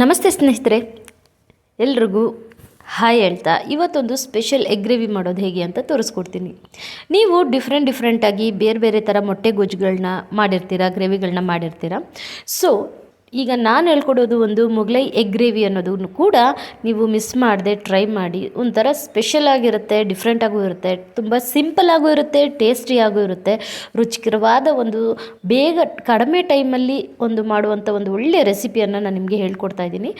ನಮಸ್ತೆ ಸ್ನೇಹಿತರೆ, ಎಲ್ರಿಗೂ ಹಾಯ್ ಹೇಳ್ತಾ, ಇವತ್ತೊಂದು ಸ್ಪೆಷಲ್ ಎಗ್ ಗ್ರೇವಿ ಮಾಡೋದು ಹೇಗೆ ಅಂತ ತೋರಿಸ್ಕೊಡ್ತೀನಿ. ನೀವು ಡಿಫ್ರೆಂಟ್ ಡಿಫ್ರೆಂಟಾಗಿ ಬೇರೆ ಬೇರೆ ಥರ ಮೊಟ್ಟೆ ಗೊಜ್ಜುಗಳನ್ನ ಮಾಡಿರ್ತೀರ, ಗ್ರೇವಿಗಳನ್ನ ಮಾಡಿರ್ತೀರ? ಸೊ ಈಗ ನಾನು ಹೇಳ್ಕೊಡೋದು ಒಂದು ಮೊಗಲೈ ಎಗ್ ಗ್ರೇವಿ ಅನ್ನೋದನ್ನು ಕೂಡ ನೀವು ಮಿಸ್ ಮಾಡದೆ ಟ್ರೈ ಮಾಡಿ. ಒಂಥರ ಸ್ಪೆಷಲ್ ಆಗಿರುತ್ತೆ ಡಿಫ್ರೆಂಟಾಗೂ ಇರುತ್ತೆ, ತುಂಬ ಸಿಂಪಲ್ ಆಗೂ ಇರುತ್ತೆ ಟೇಸ್ಟಿಯಾಗೂ ಇರುತ್ತೆ. ರುಚಿಕರವಾದ ಒಂದು ಬೇಗ ಕಡಿಮೆ ಟೈಮಲ್ಲಿ ಒಂದು ಮಾಡುವಂಥ ಒಂದು ಒಳ್ಳೆಯ ರೆಸಿಪಿಯನ್ನು ನಾನು ನಿಮಗೆ ಹೇಳ್ಕೊಡ್ತಾ ಇದ್ದೀನಿ.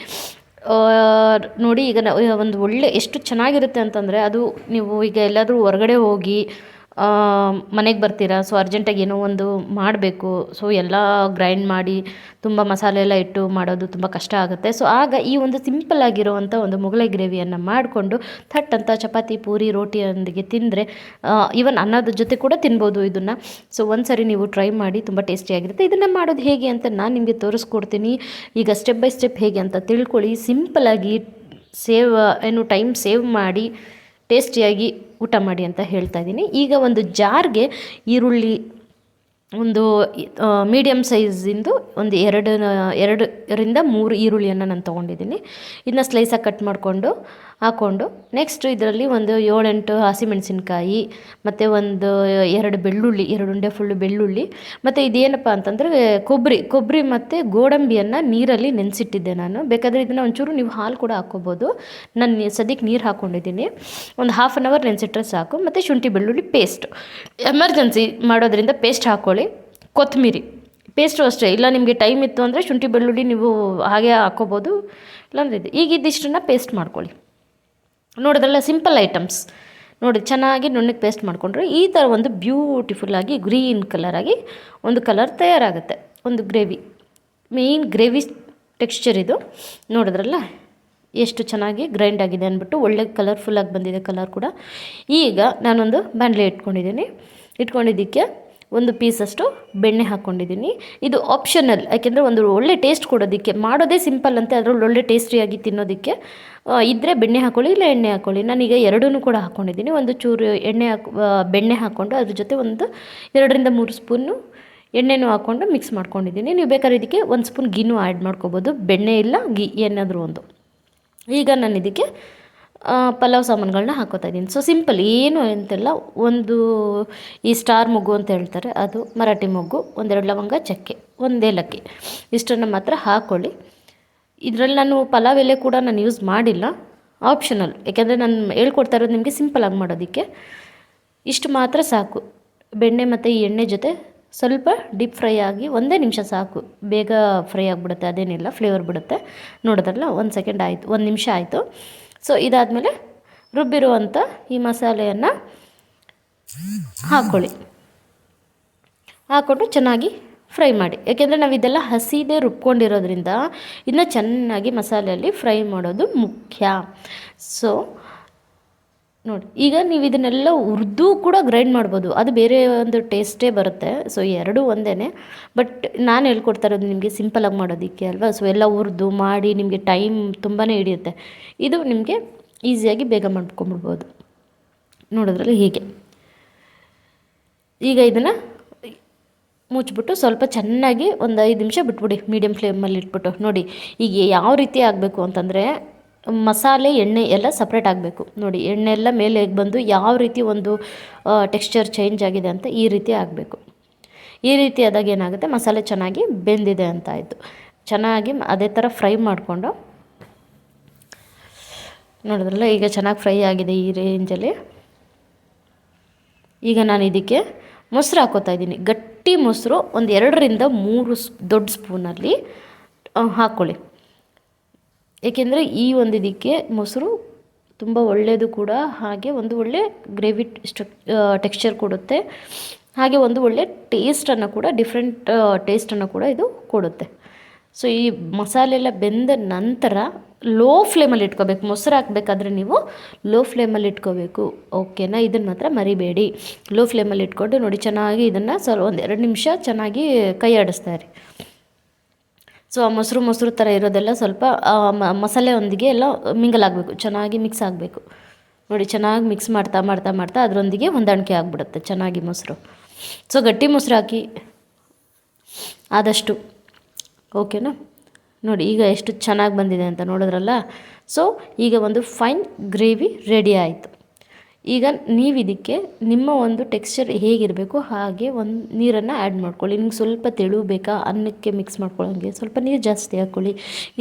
ನೋಡಿ ಈಗ ಒಂದು ಒಳ್ಳೆ ಎಷ್ಟು ಚೆನ್ನಾಗಿರುತ್ತೆ ಅಂತಂದರೆ ಅದು ನೀವು ಈಗ ಎಲ್ಲಾದರೂ ಹೊರಗಡೆ ಹೋಗಿ ಮನೆಗೆ ಬರ್ತೀರಾ? ಸೊ ಅರ್ಜೆಂಟಾಗಿ ಏನೋ ಒಂದು ಮಾಡಬೇಕು. ಸೊ ಎಲ್ಲ ಗ್ರೈಂಡ್ ಮಾಡಿ ತುಂಬ ಮಸಾಲೆ ಎಲ್ಲ ಇಟ್ಟು ಮಾಡೋದು ತುಂಬ ಕಷ್ಟ ಆಗುತ್ತೆ. ಸೊ ಆಗ ಈ ಒಂದು ಸಿಂಪಲ್ ಆಗಿರುವಂಥ ಒಂದು ಮೊಗಲೈ ಗ್ರೇವಿಯನ್ನು ಮಾಡಿಕೊಂಡು ಥಟ್ ಅಂತ ಚಪಾತಿ, ಪೂರಿ ರೋಟಿಯೊಂದಿಗೆ ತಿಂದರೆ ಈವನ್ ಅನ್ನದ ಜೊತೆ ಕೂಡ ತಿನ್ಬೋದು ಇದನ್ನು. ಸೊ ಒಂದು ಸರಿ ನೀವು ಟ್ರೈ ಮಾಡಿ ತುಂಬ ಟೇಸ್ಟಿಯಾಗಿರುತ್ತೆ ಇದನ್ನು ಮಾಡೋದು ಹೇಗೆ ಅಂತ ನಾನು ನಿಮಗೆ ತೋರಿಸ್ಕೊಡ್ತೀನಿ. ಈಗ ಸ್ಟೆಪ್ ಬೈ ಸ್ಟೆಪ್ ಹೇಗೆ ಅಂತ ತಿಳ್ಕೊಳ್ಳಿ. ಸಿಂಪಲಾಗಿ ಸೇವ್, ಏನು ಟೈಮ್ ಸೇವ್ ಮಾಡಿ ಟೇಸ್ಟಿಯಾಗಿ ಊಟ ಮಾಡಿ ಅಂತ ಹೇಳ್ತಾ ಇದ್ದೀನಿ. ಈಗ ಒಂದು ಜಾರ್ಗೆ ಈರುಳ್ಳಿ ಒಂದು ಮೀಡಿಯಮ್ ಸೈಜಿಂದು ಒಂದು ಎರಡು ಎರಡರಿಂದ ಮೂರು ಈರುಳ್ಳಿಯನ್ನು ನಾನು ತೊಗೊಂಡಿದ್ದೀನಿ. ಇದನ್ನ ಸ್ಲೈಸಾಗಿ ಕಟ್ ಮಾಡಿಕೊಂಡು ಹಾಕ್ಕೊಂಡು ನೆಕ್ಸ್ಟ್ ಇದರಲ್ಲಿ ಒಂದು ಏಳೆಂಟು ಹಸಿಮೆಣಸಿನ್ಕಾಯಿ, ಮತ್ತು ಒಂದು ಎರಡು ಬೆಳ್ಳುಳ್ಳಿ, ಎರಡು ಉಂಡೆ ಫುಲ್ಲು ಬೆಳ್ಳುಳ್ಳಿ, ಮತ್ತು ಇದೇನಪ್ಪ ಅಂತಂದರೆ ಕೊಬ್ಬರಿ ಕೊಬ್ಬರಿ ಮತ್ತು ಗೋಡಂಬಿಯನ್ನು ನೀರಲ್ಲಿ ನೆನೆಸಿಟ್ಟಿದ್ದೆ ನಾನು. ಬೇಕಾದರೆ ಇದನ್ನು ಒಂಚೂರು ನೀವು ಹಾಲು ಕೂಡ ಹಾಕ್ಕೋಬೋದು. ನಾನು ಸದ್ಯಕ್ಕೆ ನೀರು ಹಾಕ್ಕೊಂಡಿದ್ದೀನಿ ಒಂದು ಹಾಫ್ ಆನ್ ಅವರ್ ನೆನೆಸಿಟ್ರೆ ಸಾಕು. ಮತ್ತು ಶುಂಠಿ ಬೆಳ್ಳುಳ್ಳಿ ಪೇಸ್ಟ್ ಎಮರ್ಜೆನ್ಸಿ ಮಾಡೋದ್ರಿಂದ ಪೇಸ್ಟ್ ಹಾಕ್ಕೊಳ್ಳಿ ಕೊತ್ತಂಬರಿ. ಪೇಸ್ಟು ಅಷ್ಟೇ. ಇಲ್ಲ, ನಿಮಗೆ ಟೈಮ್ ಇತ್ತು ಅಂದರೆ ಶುಂಠಿ, ಬೆಳ್ಳುಳ್ಳಿ ನೀವು ಹಾಗೆ ಹಾಕ್ಕೋಬೋದು ಇಲ್ಲಾಂದ್ರೆ ಇದು. ಈಗ ಪೇಸ್ಟ್ ಮಾಡ್ಕೊಳ್ಳಿ. ನೋಡಿದ್ರಲ್ಲ ಸಿಂಪಲ್ ಐಟಮ್ಸ್ ನೋಡಿ, ಚೆನ್ನಾಗಿ ನುಣ್ಣಗೆ ಪೇಸ್ಟ್ ಮಾಡಿಕೊಂಡ್ರೆ ಈ ಥರ ಒಂದು ಬ್ಯೂಟಿಫುಲ್ಲಾಗಿ ಗ್ರೀನ್ ಕಲರಾಗಿ ಒಂದು ಕಲರ್ ತಯಾರಾಗುತ್ತೆ. ಒಂದು ಗ್ರೇವಿ ಮೇಯ್ನ್ ಗ್ರೇವಿ ಟೆಕ್ಸ್ಚರ್ ಇದು. ನೋಡಿದ್ರಲ್ಲ? ಎಷ್ಟು ಚೆನ್ನಾಗಿ ಗ್ರೈಂಡ್ ಆಗಿದೆ ಅಂದ್ಬಿಟ್ಟು ಒಳ್ಳೆ ಕಲರ್ಫುಲ್ಲಾಗಿ ಬಂದಿದೆ ಕಲರ್ ಕೂಡ. ಈಗ ನಾನೊಂದು ಬಾಣಲೆ ಇಟ್ಕೊಂಡಿದ್ದೀನಿ. ಇಟ್ಕೊಂಡಿದ್ದಕ್ಕೆ ಒಂದು ಪೀಸಷ್ಟು ಬೆಣ್ಣೆ ಹಾಕ್ಕೊಂಡಿದ್ದೀನಿ ಇದು ಆಪ್ಷನಲ್ ಯಾಕೆಂದರೆ ಒಂದು ಒಳ್ಳೆ ಟೇಸ್ಟ್ ಕೊಡೋದಕ್ಕೆ. ಮಾಡೋದೇ ಸಿಂಪಲ್ ಅಂತೆ, ಅದರಲ್ಲಿ ಒಳ್ಳೆ ಟೇಸ್ಟಿಯಾಗಿ ತಿನ್ನೋದಕ್ಕೆ. ಇದ್ದರೆ ಬೆಣ್ಣೆ ಹಾಕ್ಕೊಳ್ಳಿ ಇಲ್ಲ ಎಣ್ಣೆ ಹಾಕ್ಕೊಳ್ಳಿ ನಾನೀಗ ಎರಡೂ ಕೂಡ ಹಾಕ್ಕೊಂಡಿದ್ದೀನಿ ಒಂದು ಚೂರು ಎಣ್ಣೆ ಹಾಕ್ ಬೆಣ್ಣೆ ಹಾಕ್ಕೊಂಡು ಅದ್ರ ಜೊತೆ ಒಂದು ಎರಡರಿಂದ ಮೂರು ಸ್ಪೂನು ಎಣ್ಣೆನೂ ಹಾಕ್ಕೊಂಡು ಮಿಕ್ಸ್ ಮಾಡ್ಕೊಂಡಿದ್ದೀನಿ. ನೀವು ಬೇಕಾದ್ರೆ ಇದಕ್ಕೆ ಒಂದು ಸ್ಪೂನ್ ಗೀನೂ ಆ್ಯಡ್ ಮಾಡ್ಕೋಬೋದು. ಬೆಣ್ಣೆ ಇಲ್ಲ ಗೀ ಏನಾದರೂ ಒಂದು. ಈಗ ನಾನು ಇದಕ್ಕೆ ಪಲಾವ್ ಸಾಮಾನುಗಳನ್ನ ಹಾಕೋತಾ ಇದ್ದೀನಿ. ಸೊ ಸಿಂಪಲ್ ಏನು ಅಂತೆಲ್ಲ ಒಂದು ಈ ಸ್ಟಾರ್ ಮೊಗ್ಗು ಅಂತ ಹೇಳ್ತಾರೆ, ಅದು ಮರಾಠಿ ಮೊಗ್ಗು, ಒಂದೆರಡು ಲವಂಗ, ಚಕ್ಕೆ, ಒಂದೇ ಏಲಕ್ಕಿ ಇಷ್ಟನ್ನು ಮಾತ್ರ ಹಾಕ್ಕೊಳ್ಳಿ ಇದರಲ್ಲಿ ನಾನು ಪಲಾವ್ ಎಲೆ ಕೂಡ ನಾನು ಯೂಸ್ ಮಾಡಿಲ್ಲ. ಆಪ್ಷನಲ್ ಯಾಕೆಂದರೆ ನಾನು ಹೇಳ್ಕೊಡ್ತಾ ಇರೋದು ನಿಮಗೆ ಸಿಂಪಲಾಗಿ ಮಾಡೋದಕ್ಕೆ. ಇಷ್ಟು ಮಾತ್ರ ಸಾಕು. ಬೆಣ್ಣೆ ಮತ್ತು ಈ ಎಣ್ಣೆ ಜೊತೆ ಸ್ವಲ್ಪ ಡೀಪ್ ಫ್ರೈ ಆಗಿ ಒಂದೇ ನಿಮಿಷ ಸಾಕು. ಬೇಗ ಫ್ರೈ ಆಗಿಬಿಡುತ್ತೆ, ಅದೇನಿಲ್ಲ ಫ್ಲೇವರ್ ಬಿಡುತ್ತೆ. ನೋಡಿದ್ರಲ್ಲ, ಒಂದು ಸೆಕೆಂಡ್ ಆಯಿತು, ಒಂದು ನಿಮಿಷ ಆಯಿತು. ಸೊ ಇದಾದಮೇಲೆ ರುಬ್ಬಿರುವಂಥ ಈ ಮಸಾಲೆಯನ್ನು ಹಾಕ್ಕೊಳ್ಳಿ ಹಾಕ್ಕೊಂಡು ಚೆನ್ನಾಗಿ ಫ್ರೈ ಮಾಡಿ. ಯಾಕೆಂದರೆ ನಾವು ಇದೆಲ್ಲ ಹಸಿದೇ ರುಬ್ಕೊಂಡಿರೋದ್ರಿಂದ ಇದನ್ನ ಚೆನ್ನಾಗಿ ಮಸಾಲೆಯಲ್ಲಿ ಫ್ರೈ ಮಾಡೋದು ಮುಖ್ಯ. ಸೊ ನೋಡಿ, ಈಗ ನೀವು ಇದನ್ನೆಲ್ಲ ಉರ್ದು ಕೂಡ ಗ್ರೈಂಡ್ ಮಾಡ್ಬೋದು. ಅದು ಬೇರೆ ಒಂದು ಟೇಸ್ಟೇ ಬರುತ್ತೆ. ಸೊ ಎರಡೂ ಒಂದೇ ಬಟ್ ನಾನು ಹೇಳ್ಕೊಡ್ತಾ ಇರೋದು ನಿಮಗೆ ಸಿಂಪಲಾಗಿ ಮಾಡೋದಕ್ಕೆ ಅಲ್ವಾ? ಸೊ ಎಲ್ಲ ಹುರಿದು ಮಾಡಿ ನಿಮಗೆ ಟೈಮ್ ತುಂಬಾ ಹಿಡಿಯುತ್ತೆ. ಇದು ನಿಮಗೆ ಈಸಿಯಾಗಿ ಬೇಗ ಮಾಡ್ಕೊಂಬಿಡ್ಬೋದು. ನೋಡೋದ್ರಲ್ಲಿ ಹೀಗೆ. ಈಗ ಇದನ್ನು ಮುಚ್ಚಿಬಿಟ್ಟು ಸ್ವಲ್ಪ ಚೆನ್ನಾಗಿ ಒಂದು ಐದು ನಿಮಿಷ ಬಿಟ್ಬಿಡಿ ಮೀಡಿಯಮ್ ಫ್ಲೇಮಲ್ಲಿ ಇಟ್ಬಿಟ್ಟು. ನೋಡಿ, ಈಗ ಯಾವ ರೀತಿ ಆಗಬೇಕು ಅಂತಂದರೆ ಮಸಾಲೆ, ಎಣ್ಣೆ ಎಲ್ಲ ಸಪ್ರೇಟ್ ಆಗಬೇಕು. ನೋಡಿ ಎಣ್ಣೆ ಎಲ್ಲ ಮೇಲೆ ಬಂದು ಯಾವ ರೀತಿ ಒಂದು ಟೆಕ್ಸ್ಚರ್ ಚೇಂಜ್ ಆಗಿದೆ ಅಂತ ಈ ರೀತಿ ಆಗಬೇಕು. ಈ ರೀತಿ ಆದಾಗ ಏನಾಗುತ್ತೆ? ಮಸಾಲೆ ಚೆನ್ನಾಗಿ ಬೆಂದಿದೆ ಅಂತ ಆಯಿತು. ಚೆನ್ನಾಗಿ ಅದೇ ಥರ ಫ್ರೈ ಮಾಡಿಕೊಂಡು. ನೋಡಿದ್ರಲ್ಲ, ಈಗ ಚೆನ್ನಾಗಿ ಫ್ರೈ ಆಗಿದೆ ಈ ರೇಂಜಲ್ಲಿ ಈಗ ನಾನು ಇದಕ್ಕೆ ಮೊಸರು ಹಾಕೋತಾ ಇದ್ದೀನಿ. ಗಟ್ಟಿ ಮೊಸರು ಒಂದು ಎರಡರಿಂದ ಮೂರು ದೊಡ್ಡ ಸ್ಪೂನಲ್ಲಿ ಹಾಕ್ಕೊಳ್ಳಿ ಏಕೆಂದರೆ ಈ ಒಂದು ಇದಕ್ಕೆ ಮೊಸರು ತುಂಬ ಒಳ್ಳೆಯದು ಕೂಡ, ಹಾಗೆ ಒಂದು ಒಳ್ಳೆ ಗ್ರೇವಿ ಸ್ಟ್ರಕ್ ಟೆಕ್ಸ್ಚರ್ ಕೊಡುತ್ತೆ. ಹಾಗೆ ಒಂದು ಒಳ್ಳೆ ಟೇಸ್ಟನ್ನು ಕೂಡ ಡಿಫ್ರೆಂಟ್ ಟೇಸ್ಟನ್ನು ಕೂಡ ಇದು ಕೊಡುತ್ತೆ. ಸೊ ಈ ಮಸಾಲೆ ಎಲ್ಲ ಬೆಂದ ನಂತರ ಲೋ ಫ್ಲೇಮಲ್ಲಿ ಇಟ್ಕೋಬೇಕು. ಮೊಸರು ಹಾಕಬೇಕಾದ್ರೆ ನೀವು ಲೋ ಫ್ಲೇಮಲ್ಲಿ ಇಟ್ಕೋಬೇಕು. ಓಕೆನಾ ಇದನ್ನು ಮಾತ್ರ ಮರಿಬೇಡಿ. ಲೋ ಫ್ಲೇಮಲ್ಲಿ ಇಟ್ಕೊಂಡು ನೋಡಿ, ಚೆನ್ನಾಗಿ ಇದನ್ನು ಸ್ವಲ್ಪ ಒಂದು ಎರಡು ನಿಮಿಷ ಚೆನ್ನಾಗಿ ಕೈ ಆಡಿಸ್ತಾ ಇರಿ. ಸೊ ಆ ಮೊಸರು ಮೊಸರು ಥರ ಇರೋದೆಲ್ಲ ಸ್ವಲ್ಪ ಮಸಾಲೆಯೊಂದಿಗೆ ಎಲ್ಲ ಮಿಂಗಲ್ ಆಗಬೇಕು. ಚೆನ್ನಾಗಿ ಮಿಕ್ಸ್ ಆಗಬೇಕು. ನೋಡಿ, ಚೆನ್ನಾಗಿ ಮಿಕ್ಸ್ ಮಾಡ್ತಾ ಮಾಡ್ತಾ ಮಾಡ್ತಾ ಅದರೊಂದಿಗೆ ಹೊಂದಾಣಿಕೆ ಆಗಿಬಿಡುತ್ತೆ ಚೆನ್ನಾಗಿ ಮೊಸರು. ಸೊ ಗಟ್ಟಿ ಮೊಸರು ಹಾಕಿ ಆದಷ್ಟು. ಓಕೆನಾ ನೋಡಿ, ಈಗ ಎಷ್ಟು ಚೆನ್ನಾಗಿ ಬಂದಿದೆ ಅಂತ ನೋಡಿದ್ರಲ್ಲ? ಸೊ ಈಗ ಒಂದು ಫೈನ್ ಗ್ರೇವಿ ರೆಡಿ ಆಯಿತು. ಈಗ ನೀವು ಇದಕ್ಕೆ ನಿಮ್ಮ ಒಂದು ಟೆಕ್ಸ್ಚರ್ ಹೇಗಿರಬೇಕು, ಹಾಗೆ ಒಂದು ನೀರನ್ನು ಆ್ಯಡ್ ಮಾಡ್ಕೊಳ್ಳಿ. ನಿಮ್ಗೆ ಸ್ವಲ್ಪ ತೆಳು ಬೇಕಾ ಅನ್ನಕ್ಕೆ ಮಿಕ್ಸ್ ಮಾಡ್ಕೊಳ್ಳೋಂಗೆ. ಸ್ವಲ್ಪ ನೀರು ಜಾಸ್ತಿ ಹಾಕ್ಕೊಳ್ಳಿ.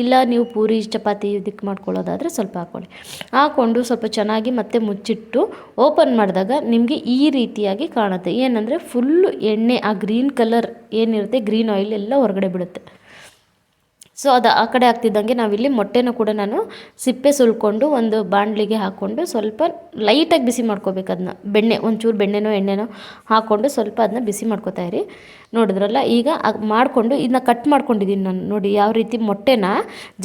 ಇಲ್ಲ ನೀವು ಪೂರಿ, ಚಪಾತಿ ಇದಕ್ಕೆ ಮಾಡ್ಕೊಳ್ಳೋದಾದರೆ ಸ್ವಲ್ಪ ಹಾಕ್ಕೊಳ್ಳಿ. ಹಾಕ್ಕೊಂಡು ಸ್ವಲ್ಪ ಚೆನ್ನಾಗಿ ಮತ್ತೆ ಮುಚ್ಚಿಟ್ಟು ಓಪನ್ ಮಾಡಿದಾಗ ನಿಮಗೆ ಈ ರೀತಿಯಾಗಿ ಕಾಣುತ್ತೆ. ಏನಂದರೆ ಫುಲ್ಲು ಎಣ್ಣೆ, ಆ ಗ್ರೀನ್ ಕಲರ್ ಏನಿರುತ್ತೆ ಗ್ರೀನ್ ಆಯಿಲ್ ಎಲ್ಲ ಹೊರಗಡೆ ಬಿಡುತ್ತೆ. ಸೊ ಅದು ಆ ಕಡೆ ಆಗ್ತಿದ್ದಂಗೆ ನಾವಿಲ್ಲಿ ಮೊಟ್ಟೆನ ಕೂಡ ನಾನು ಸಿಪ್ಪೆ ಸುಲ್ಕೊಂಡು ಒಂದು ಬಾಣಲಿಗೆ ಹಾಕ್ಕೊಂಡು ಸ್ವಲ್ಪ ಲೈಟಾಗಿ ಬಿಸಿ ಮಾಡ್ಕೋಬೇಕು ಅದನ್ನ ಬೆಣ್ಣೆ, ಒಂಚೂರು ಬೆಣ್ಣೆನೋ, ಎಣ್ಣೆನೋ ಹಾಕ್ಕೊಂಡು ಸ್ವಲ್ಪ ಅದನ್ನ ಬಿಸಿ ಮಾಡ್ಕೋತಾ ಇರಿ. ನೋಡಿದ್ರಲ್ಲ, ಈಗ ಮಾಡಿಕೊಂಡು ಇದನ್ನ ಕಟ್ ಮಾಡ್ಕೊಂಡಿದ್ದೀನಿ ನಾನು. ನೋಡಿ, ಯಾವ ರೀತಿ ಮೊಟ್ಟೆನ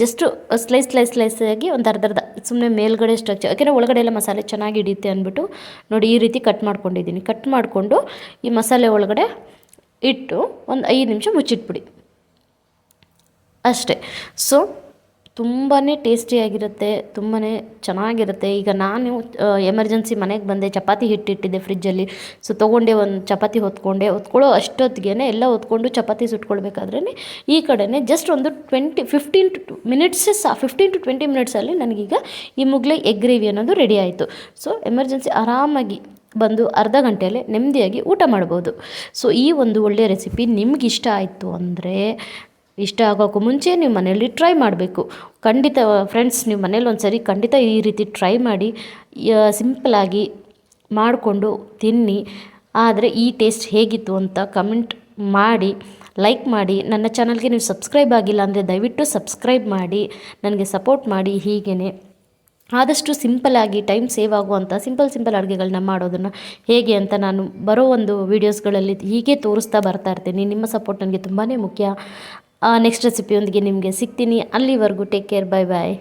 ಜಸ್ಟು ಸ್ಲೈಸ್ ಸ್ಲೈಸ್ ಸ್ಲೈಸ್ ಆಗಿ ಒಂದು ಅರ್ಧ ಸುಮ್ಮನೆ ಮೇಲ್ಗಡೆ ಸ್ಟ್ರಕ್ಚರ್ ಯಾಕೆಂದರೆ ಒಳಗಡೆ ಎಲ್ಲ ಮಸಾಲೆ ಚೆನ್ನಾಗಿ ಹಿಡಿಯುತ್ತೆ ಅಂದ್ಬಿಟ್ಟು ನೋಡಿ, ಈ ರೀತಿ ಕಟ್ ಮಾಡ್ಕೊಂಡಿದ್ದೀನಿ ಕಟ್ ಮಾಡಿಕೊಂಡು ಈ ಮಸಾಲೆ ಒಳಗಡೆ ಇಟ್ಟು ಒಂದು ಐದು ನಿಮಿಷ ಮುಚ್ಚಿಟ್ಬಿಡಿ. ಅಷ್ಟೇ. ಸೊ ತುಂಬಾ ಟೇಸ್ಟಿಯಾಗಿರುತ್ತೆ ತುಂಬಾ ಚೆನ್ನಾಗಿರುತ್ತೆ. ಈಗ ನಾನು ಎಮರ್ಜೆನ್ಸಿ ಮನೆಗೆ ಬಂದೆ, ಚಪಾತಿ ಹಿಟ್ಟಿಟ್ಟಿದ್ದೆ ಫ್ರಿಜ್ಜಲ್ಲಿ ಸೊ ತೊಗೊಂಡೆ ಒಂದು ಚಪಾತಿ ಹೊತ್ಕೊಂಡೆ. ಹೊತ್ಕೊಳ್ಳೋ ಅಷ್ಟೊತ್ತಿಗೆ ಎಲ್ಲ ಹೊತ್ಕೊಂಡು ಚಪಾತಿ ಸುಟ್ಕೊಳ್ಬೇಕಾದ್ರೆ ಈ ಕಡೆನೇ ಜಸ್ಟ್ ಒಂದು ಟ್ವೆಂಟಿ ಫಿಫ್ಟೀನ್ ಟು ಮಿನಿಟ್ಸೇ ಸಹ ಫಿಫ್ಟೀನ್ ಟು ಟ್ವೆಂಟಿ ಮಿನಿಟ್ಸಲ್ಲಿ ನನಗೀಗ ಈ ಮುಗ್ಲೆ ಎಗ್ ಗ್ರೇವಿ ಅನ್ನೋದು ರೆಡಿ ಆಯಿತು. ಸೊ ಎಮರ್ಜೆನ್ಸಿ ಆರಾಮಾಗಿ ಬಂದು ಅರ್ಧ ಗಂಟೆಯಲ್ಲೇ ನೆಮ್ಮದಿಯಾಗಿ ಊಟ ಮಾಡ್ಬೋದು. ಸೊ ಈ ಒಂದು ಒಳ್ಳೆಯ ರೆಸಿಪಿ ನಿಮ್ಗೆ ಇಷ್ಟ ಆಯಿತು ಅಂದರೆ ಇಷ್ಟ ಆಗೋಕ್ಕೂ ಮುಂಚೆ ನೀವು ಮನೆಯಲ್ಲಿ ಟ್ರೈ ಮಾಡಬೇಕು. ಖಂಡಿತ ಫ್ರೆಂಡ್ಸ್ ನೀವು ಮನೇಲಿ ಒಂದು ಸರಿ ಖಂಡಿತ ಈ ರೀತಿ ಟ್ರೈ ಮಾಡಿ ಸಿಂಪಲಾಗಿ ಮಾಡಿಕೊಂಡು ತಿನ್ನಿ. ಆದರೆ ಈ ಟೇಸ್ಟ್ ಹೇಗಿತ್ತು ಅಂತ ಕಮೆಂಟ್ ಮಾಡಿ ಲೈಕ್ ಮಾಡಿ. ನನ್ನ ಚಾನಲ್ಗೆ ನೀವು ಸಬ್ಸ್ಕ್ರೈಬ್ ಆಗಿಲ್ಲ ಅಂದರೆ ದಯವಿಟ್ಟು ಸಬ್ಸ್ಕ್ರೈಬ್ ಮಾಡಿ. ನನಗೆ ಸಪೋರ್ಟ್ ಮಾಡಿ ಹೀಗೇ ಆದಷ್ಟು ಸಿಂಪಲಾಗಿ ಟೈಮ್ ಸೇವ್ ಆಗುವಂಥ ಸಿಂಪಲ್ ಸಿಂಪಲ್ ಅಡುಗೆಗಳನ್ನ ಮಾಡೋದನ್ನು ಹೇಗೆ ಅಂತ ನಾನು ಬರೋ ಒಂದು ವೀಡಿಯೋಸ್ಗಳಲ್ಲಿ ಹೀಗೆ ತೋರಿಸ್ತಾ ಬರ್ತಾ ಇರ್ತೀನಿ. ನಿಮ್ಮ ಸಪೋರ್ಟ್ ನನಗೆ ತುಂಬಾ ಮುಖ್ಯ. ನೆಕ್ಸ್ಟ್ ರೆಸಿಪಿಯೊಂದಿಗೆ ನಿಮಗೆ ಸಿಗ್ತೀನಿ. ಅಲ್ಲಿವರೆಗೂ ಟೇಕ್ ಕೇರ್ ಬೈ ಬಾಯ್